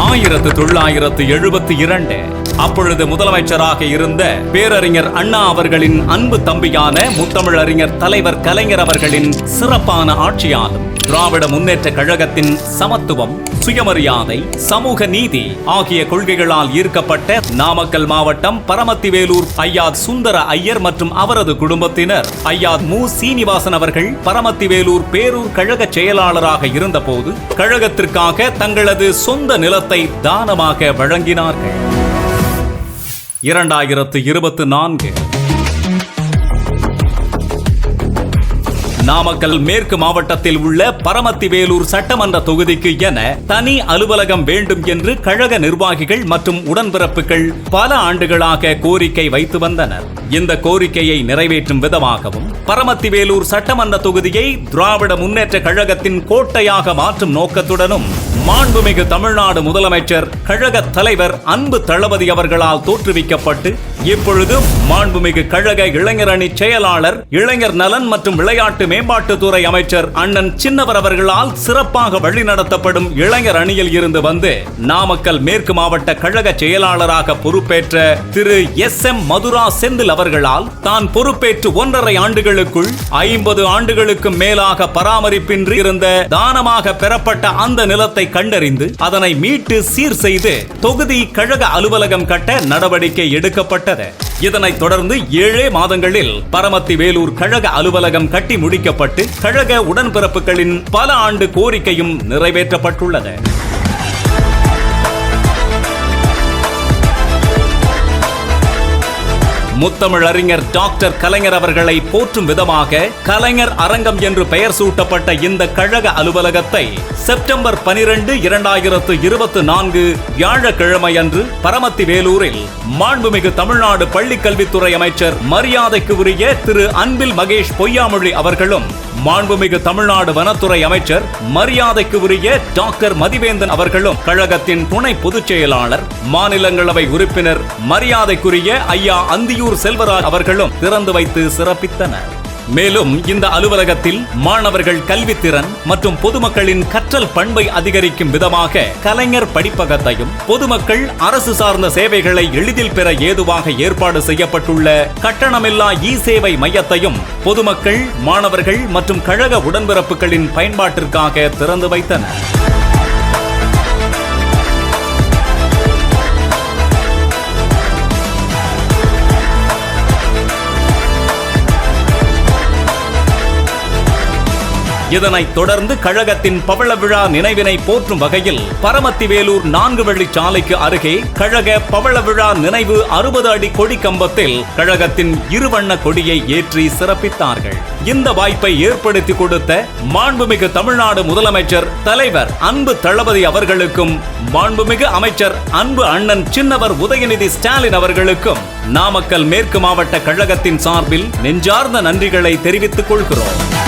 ஆயிரத்து தொள்ளாயிரத்து எழுபத்தி இரண்டு. அப்பொழுது முதலமைச்சராக இருந்த பேரறிஞர் அண்ணா அவர்களின் அன்பு தம்பியான முத்தமிழறிஞர் தலைவர் கலைஞர் அவர்களின் சிறப்பான ஆட்சியாலும் திராவிட முன்னேற்ற கழகத்தின் சமத்துவம் சுயமரியாதை சமூக நீதி ஆகிய கொள்கைகளால் ஈர்க்கப்பட்ட நாமக்கல் மாவட்டம் பரமத்திவேலூர் ஐயா சுந்தர ஐயர் மற்றும் அவரது குடும்பத்தினர் ஐயா மு. சீனிவாசன் அவர்கள் பரமத்திவேலூர் பேரூர் கழக செயலாளராக இருந்தபோது கழகத்திற்காக தங்களது சொந்த நிலத்தை தானமாக வழங்கினார்கள். இரண்டாயிரத்து இருபத்து நான்கு நாமக்கல் மேற்கு மாவட்டத்தில் உள்ள பரமத்திவேலூர் சட்டமன்ற தொகுதிக்கு என தனி அலுவலகம் வேண்டும் என்று கழக நிர்வாகிகள் மற்றும் உடன்பிறப்புகள் பல ஆண்டுகளாக கோரிக்கை வைத்து வந்தனர். இந்த கோரிக்கையை நிறைவேற்றும் விதமாகவும் பரமத்திவேலூர் சட்டமன்ற தொகுதியை திராவிட முன்னேற்ற கழகத்தின் கோட்டையாக மாற்றும் நோக்கத்துடனும் மாண்புமிகு தமிழ்நாடு முதலமைச்சர் கழக தலைவர் அன்பு தளபதி அவர்களால் தோற்றுவிக்கப்பட்டு இப்பொழுது மாண்புமிகு கழக இளைஞர் அணி செயலாளர் இளைஞர் நலன் மற்றும் விளையாட்டு மேம்பாட்டுத்துறை அமைச்சர் அண்ணன் சின்னவர் அவர்களால் சிறப்பாக வழிநடத்தப்படும் இளைஞர் அணியில் இருந்து வந்து நாமக்கல் மேற்கு மாவட்ட கழக செயலாளராக பொறுப்பேற்ற திரு எஸ் எம் மதுரா செந்தில் அவர்களால் தான் பொறுப்பேற்று ஒன்றரை ஆண்டுகளுக்குள் ஐம்பது ஆண்டுகளுக்கு மேலாக பராமரிப்பின்றி இருந்த தானமாக பெறப்பட்ட அந்த நிலத்தை கண்டறிந்து அதனை மீட்டு சீர் செய்து தொகுதி கழக அலுவலகம் கட்ட நடவடிக்கை எடுக்கப்பட்டது. இதனைத் தொடர்ந்து ஏழே மாதங்களில் பரமத்தி வேலூர் கழக அலுவலகம் கட்டி முடிக்கப்பட்டு கழக உடன்பிறப்புகளின் பல ஆண்டு கோரிக்கையும் நிறைவேற்றப்பட்டுள்ளது. முத்தமிழறிஞர் டாக்டர் கலைஞர் அவர்களை போற்றும் விதமாக கலைஞர் அரங்கம் என்று பெயர் சூட்டப்பட்ட இந்த கழக அலுவலகத்தை செப்டம்பர் பனிரெண்டு இரண்டாயிரத்து இருபத்தி நான்கு வியாழக்கிழமை அன்று பரமத்தி வேலூரில் மாண்புமிகு தமிழ்நாடு பள்ளி கல்வித்துறை அமைச்சர் மரியாதைக்கு உரிய திரு அன்பில் மகேஷ் பொய்யாமொழி அவர்களும் மாண்புமிகு தமிழ்நாடு வனத்துறை அமைச்சர் மரியாதைக்கு உரிய டாக்டர் மதிவேந்தன் அவர்களும் கழகத்தின் துணை பொதுச் செயலாளர் மாநிலங்களவை உறுப்பினர் மரியாதைக்குரிய ஐயா அந்தியூர் செல்வராஜ் அவர்களும் திறந்து வைத்து சிறப்பித்தனர். மேலும் இந்த அலுவலகத்தில் மாணவர்கள் கல்வித்திறன் மற்றும் பொதுமக்களின் கற்றல் பண்பை அதிகரிக்கும் விதமாக கலைஞர் படிப்பகத்தையும் பொதுமக்கள் அரசு சார்ந்த சேவைகளை எளிதில் பெற ஏதுவாக ஏற்பாடு செய்யப்பட்டுள்ள கட்டணமில்லா இ சேவை மையத்தையும் பொதுமக்கள் மாணவர்கள் மற்றும் கழக உடன்பிறப்புகளின் பயன்பாட்டிற்காக திறந்து வைத்தனர். இதனைத் தொடர்ந்து கழகத்தின் பவள விழா நினைவினை போற்றும் வகையில் பரமத்திவேலூர் நான்கு வழி சாலைக்கு அருகே கழக பவள விழா நினைவு அறுபது அடி கொடி கம்பத்தில் கழகத்தின் இருவண்ண கொடியை ஏற்றி சிறப்பித்தார்கள். இந்த வாய்ப்பை ஏற்படுத்தி கொடுத்த மாண்புமிகு தமிழ்நாடு முதலமைச்சர் தலைவர் அன்பு தளபதி அவர்களுக்கும் மாண்புமிகு அமைச்சர் அன்பு அண்ணன் சின்னவர் உதயநிதி ஸ்டாலின் அவர்களுக்கும் நாமக்கல் மேற்கு மாவட்ட கழகத்தின் சார்பில் நெஞ்சார்ந்த நன்றிகளை தெரிவித்துக் கொள்கிறோம்.